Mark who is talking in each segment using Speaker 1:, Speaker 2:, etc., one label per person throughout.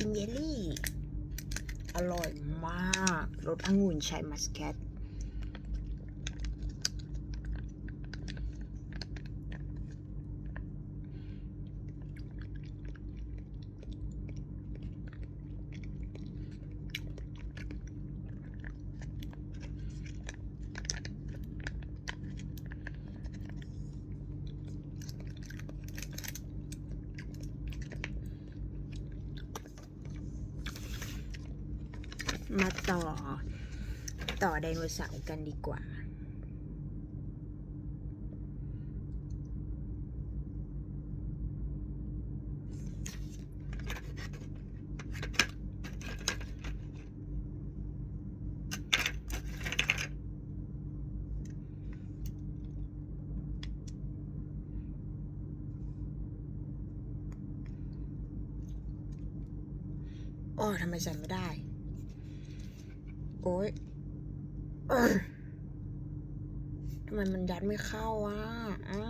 Speaker 1: กินเยลลี่ อร่อยมาก รสองุ่นชายมัสแคท มาต่อ ต่อไดโนเสาร์กันดีกว่า โอ้ทำไมใส่ไม่ได้ อ๊ยเอ้ยทำไมมันยัดไม่เข้าอะอ่า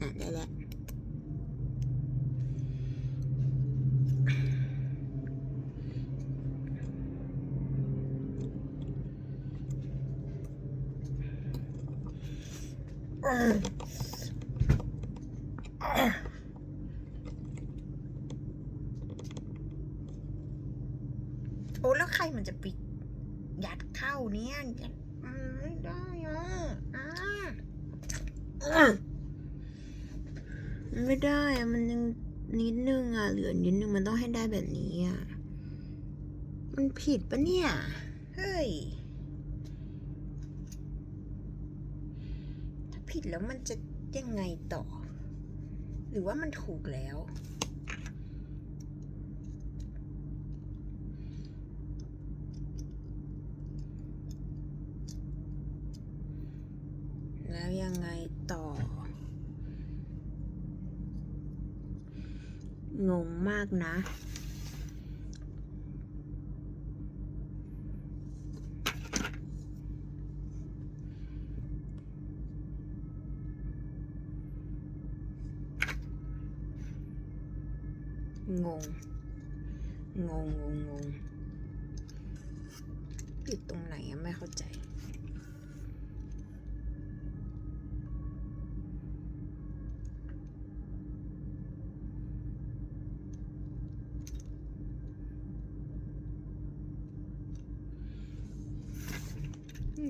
Speaker 1: อะได้แล้วอยเอ้ย โอ้แล้วใครมันจะปิดยัดเข้าเนี่ยยัดมันไม่ได้อะอ่าอะมันไม่ได้อะมันยังนิดนึงอะเหลือนิดนึงมันต้องให้ได้แบบนี้อะมันผิดปะเนี่ย เฮ้ย ถ้าผิดแล้วมันจะยังไงต่อ หรือว่ามันถูกแล้ว แล้วยังไงต่องงมากนะ งง งง งง งงอยู่ตรงไหนอะไม่เข้าใจ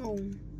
Speaker 1: 哦